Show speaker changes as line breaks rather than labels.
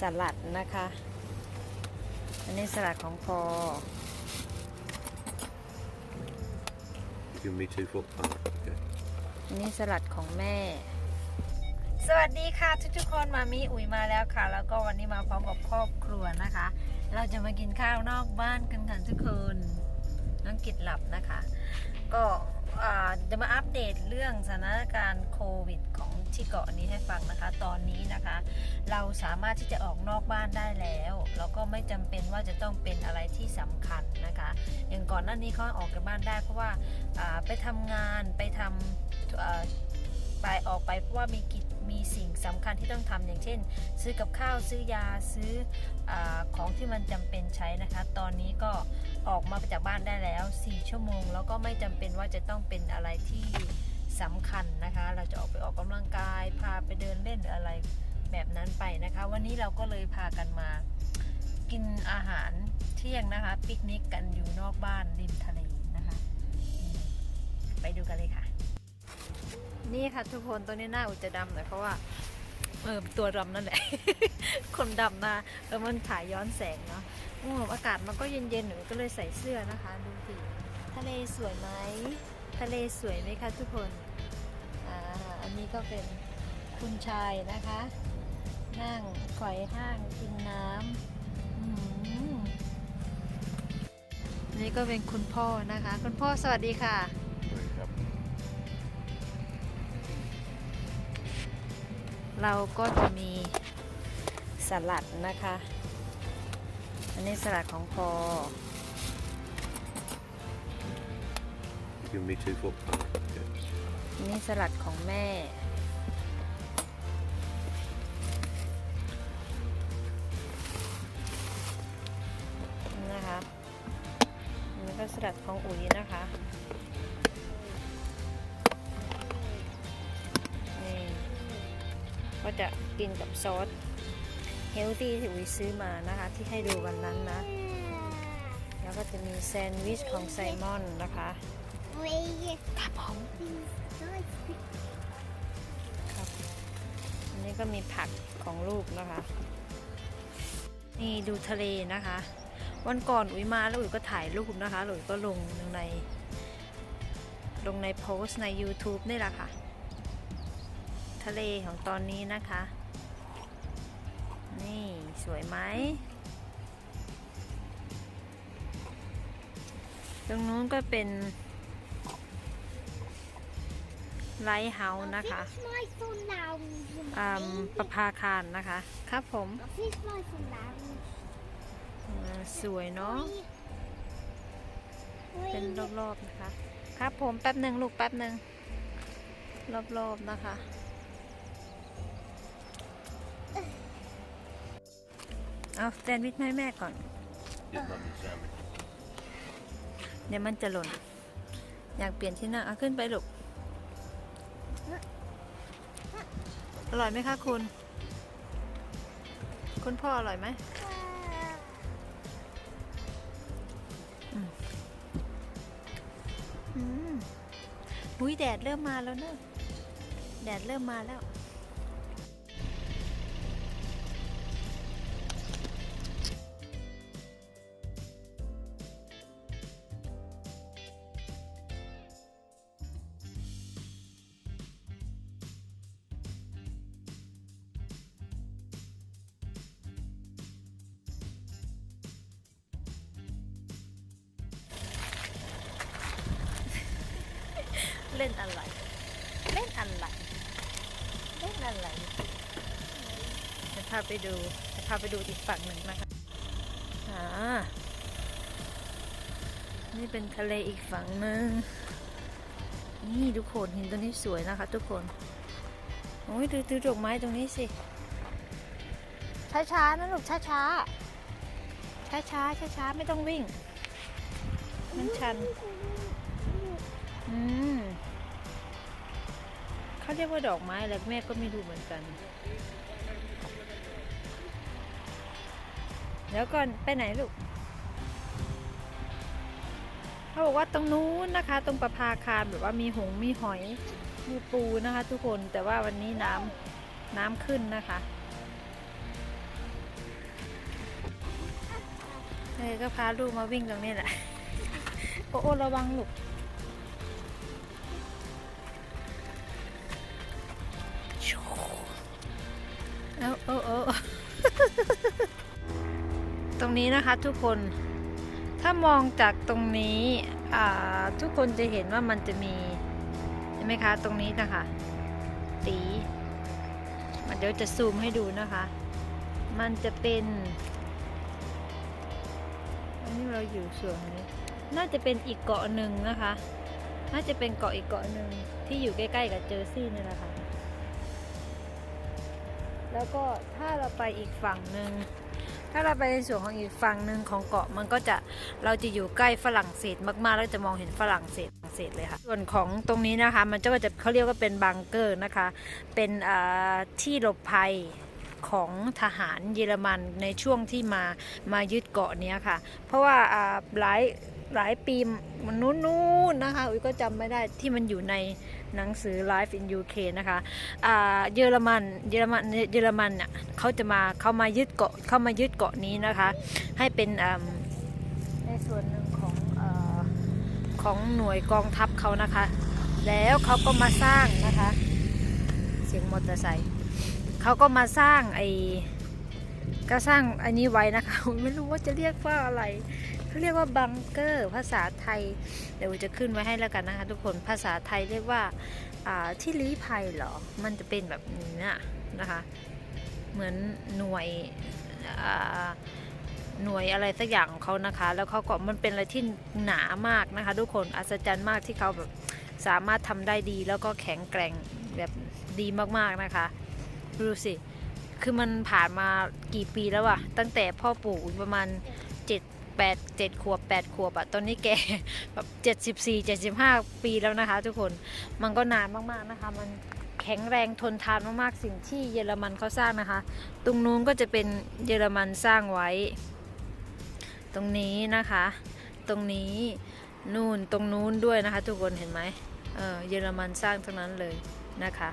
สลัดนะคะ อันนี้สลัดของพอ
Give me two foot. Oh, okay.
อันนี้สลัดของแม่ สวัสดีค่ะทุกทุกๆคนมามีอุ๋ยมาแล้วค่ะ แล้วก็วันนี้มาพร้อมกับครอบครัวนะคะ เราจะมากินข้าวนอกบ้านกันค่ะทุกคนน้องกิดหลับนะคะ ก็อ่าจะมาอัปเดตเรื่องสถานการณ์โควิดของที่เกาะนี้ให้ฟังนะคะ ตอนนี้นะคะ เราสามารถที่จะออกนอกบ้านได้แล้วแล้วก็ไม่จำเป็นว่าจะต้องเป็นอะไรที่สำคัญนะคะ อย่างก่อนหน้านี้เขาออกจากบ้านได้ เพราะว่าไปทำงานไปทำไปออกไปเพราะว่ามีกิจมีสิ่งสำคัญที่ต้องทำอย่างเช่น ซื้อกับข้าวซื้อยาซื้ออของที่มันจำเป็นใช้นะคะ ตอนนี้ก็ออกมาจากบ้านได้แล้ว 4 ชั่วโมง แล้วก็ไม่จำเป็นว่าจะต้องเป็นอะไรที่สำคัญนะคะ เราจะออกไปออกกำลังกายพาไปเดินเล่นอะไร แบบนั้นไปนะคะ วันนี้เราก็เลยพากันมากินอาหารเที่ยงนะคะ ปิกนิกกันอยู่นอกบ้านริมทะเลนะคะ ไปดูกันเลยค่ะ นี่ค่ะทุกคนตัวนี้หน้าอุจจะดำหน่อยเพราะว่าเออตัวดำนั่นแหละ คนดำนะเออมันถ่ายย้อนแสงเนาะโอ้อากาศมันก็เย็นๆหนูก็เลยใส่เสื้อนะคะ ดูสิทะเลสวยไหมทะเลสวยไหมคะทุกคนอ่าอันนี้ก็เป็นคุณชายนะคะ นั่งไขว่ห้างกินน้ำอืมนี่ก็เป็นคุณพ่อนะคะ คุณพ่อสวัสดีค่ะ
Yep.
เราก็จะมีสลัดนะคะ อันนี้สลัดของพอ
Give me two foot. Oh, okay.
อันนี้สลัดของแม่ ลัดของอุ๋ยนะคะนี่ก็จะกินกับซอสเฮลตี้ที่อุ๋ยซื้อมานะคะ ที่ให้ดูวันนั้นนะ แล้วก็จะมีแซนด์วิชของไซมอนนะคะครับผมครับอันนี้ก็มีผักของลูกนะคะ นี่ดูทะเลนะคะ วันก่อนอุ๋ยมาแล้วอุ๋ยก็ถ่ายรูปนะคะแล้วอุ๋ยก็ลงใน ลงในโพสต์ใน YouTube นี่แหละค่ะ ทะเลของตอนนี้นะคะ นี่สวยไหมตรงนู้นก็เป็นไลท์เฮาส์นะคะ
This is my fun lounge.
อ่าประภาคารนะคะ ครับผม สวยเนาะ เป็น
Wait,
รอบๆนะคะ ครับผมแป๊บหนึ่งลูกแป๊บหนึ่งรอบๆนะคะ เอาแซนด์วิชมาให้แม่ก่อน
Give mummy a sandwich.
เดี๋ยวมันจะหล่น อยากเปลี่ยนที่นั่งเอาขึ้นไปลูก อร่อยไหมคะคุณ คุณพ่ออร่อยไหม หุยแดดเริ่มมาแล้วเนอะแดดเริ่มมาแล้ว เล่นอะไร เล่นอะไร เล่นอะไรจะพาไปดูจะพาไปดูอีกฝั่งหนึ่งนะคะอ่านี่เป็นทะเลอีกฝั่งหนึ่งนี่ทุกคนเห็นตรงนี้สวยนะคะ ทุกคน โอ้ยดูดูดอกไม้ตรงนี้สิ ช้าๆนะลูกช้าช้าช้าช้าช้าช้าๆไม่ต้องวิ่ง มันชัน อืมเขาเรียกว่าดอกไม้อะไรแม่ก็ไม่รู้เหมือนกัน เดี๋ยวก่อนไปไหนลูกเขาบอกว่าตรงนู้นนะคะ ตรงประภาคารแบบว่ามีหงมีหอยมีปูนะคะ ทุกคนแต่ว่าวันนี้น้ำน้ำขึ้นนะคะอก็พาลูกมาวิ่งตรงนี้แหละ โอ้โอระวังลูก อาเอาเอตรงนี้นะคะทุกคน ถ้ามองจากตรงนี้ทุกคนจะเห็นว่ามันจะมีเห็นไหมคะ ตรงนี้นะคะสีมันเดี๋ยวจะซูมให้ดูนะคะ มันจะเป็น อันนี้เราอยู่ส่วนนี้ น่าจะเป็นอีกเกาะหนึ่งนะคะ น่าจะเป็นเกาะอีกเกาะหนึ่งที่อยู่ใกล้ ๆ กับเจอร์ซี่นี่แหละค่ะ แล้วก็ถ้าเราไปอีกฝั่งหนึ่งถ้าเราไปในส่วนของอีกฝั่งหนึ่งของเกาะมันก็จะเราจะอยู่ใกล้ฝรั่งเศสมากๆแล้วจะมองเห็นฝรั่งเศสฝรั่งเศสเลยค่ะ ส่วนของตรงนี้นะคะ มันจะก็จะเขาเรียกว่าเป็นบังเกอร์นะคะ เป็นที่หลบภัยของทหารเยอรมันในช่วงที่มามายึดเกาะนี้ค่ะ เพราะว่าหลายหลายปีมันนู้นๆนะคะอุ้ยก็จำไม่ได้ที่มันอยู่ใน หนังสือ Life in UK นะคะอ่าเยอรมันเยอรมันเยอรมันเนี่ยเขาจะมาเขามายึดเกาะเขามายึดเกาะนี้นะคะ ให้เป็นในส่วนหนึ่งของอของหน่วยกองทัพเขานะคะ แล้วเขาก็มาสร้างนะคะ เสียงมอเตอร์ไซค์เขาก็มาสร้างไอ้ก็สร้างอันนี้ไว้นะคะ ไม่รู้ว่าจะเรียกว่าอะไร เขาเรียกว่าบังเกอร์ภาษาไทย เดี๋ยวจะขึ้นไว้ให้แล้วกันนะคะทุกคนภาษาไทยเรียกว่าที่ลี้ภัยเหรอ มันจะเป็นแบบนี้นะคะ เหมือนหน่วยหน่วยอะไรสักอย่างของเขานะคะ แล้วเขาก็มันเป็นอะไรที่หนามากนะคะ ทุกคนอัศจรรย์มากที่เขาแบบสามารถทำได้ดีแล้วก็แข็งแกร่งแบบดีมากๆนะคะดูสิคือมันผ่านมากี่ปีแล้วอะตั้งแต่พ่อปู่ประมาณ เจ็ดแปดเจ็ดขวบแปดขวบอะตอนนี้แกแบบเจ็ดสิบสี่เจ็ดสิบห้าปีแล้วนะคะ ทุกคนมันก็นานมากๆนะคะ มันแข็งแรงทนทานมากๆสิ่งที่เยอรมันเขาสร้างนะคะ ตรงนู้นก็จะเป็นเยอรมันสร้างไว้ ตรงนี้นะคะ ตรงนี้นู่นตรงนู้นด้วยนะคะ ทุกคนเห็นไหมเออเยอรมันสร้างทั้งนั้นเลยนะคะ